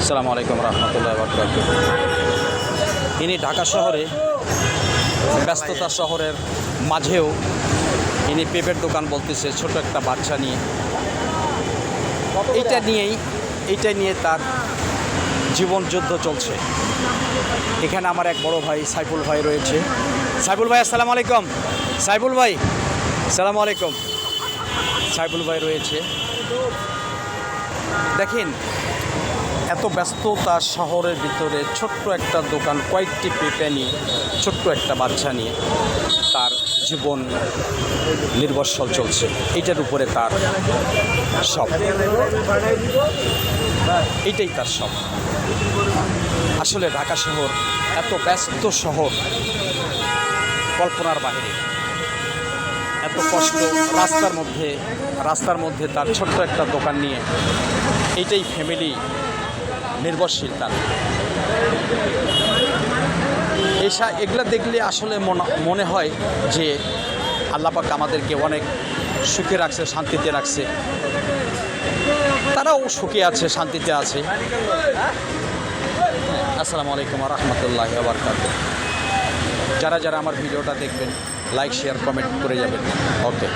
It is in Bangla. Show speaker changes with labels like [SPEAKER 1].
[SPEAKER 1] আসসালামু আলাইকুম রহমতুল্লাহ বরকাত ইনি ঢাকা শহরে, ব্যস্ততা শহরের মাঝেও ইনি পেঁপের দোকান বলতেছে, ছোট একটা বাচ্চা নিয়ে। এইটা নিয়েই, এইটা নিয়ে তার জীবন যুদ্ধ চলছে। এখানে আমার এক বড় ভাই সাইফুল ভাই রয়েছে। সাইফুল ভাই, আসসালামু আলাইকুম। সাইফুল ভাই সালামু আলাইকুম। সাইফুল ভাই রয়েছে। দেখেন এত ব্যস্ততা শহরের ভিতরে ছোট্ট একটা দোকান, কয়েকটি পেঁপে নিয়ে, ছোট্ট একটা বাচ্চা নিয়ে তার জীবন নির্ভরশীল চলছে। এইটার উপরে তার সব এইটাই তার সব আসলে ঢাকা শহর এত ব্যস্ত শহর, কল্পনার বাইরে। এত কষ্ট রাস্তার মধ্যে রাস্তার মধ্যে তার ছোট্ট একটা দোকান নিয়ে এইটাই ফ্যামিলি নির্ভরশীল তার। এসা, এগুলো দেখলে আসলে মনে- হয় যে আল্লাপাক আমাদেরকে অনেক সুখে রাখছে, শান্তিতে রাখছে। তারাও সুখে আছে, শান্তিতে আছে। আসসালামু আলাইকুম রহমতুল্লাহ আবরকাত যারা যারা আমার ভিডিওটা দেখবেন, লাইক, শেয়ার, কমেন্ট করে যাবেন। ওকে।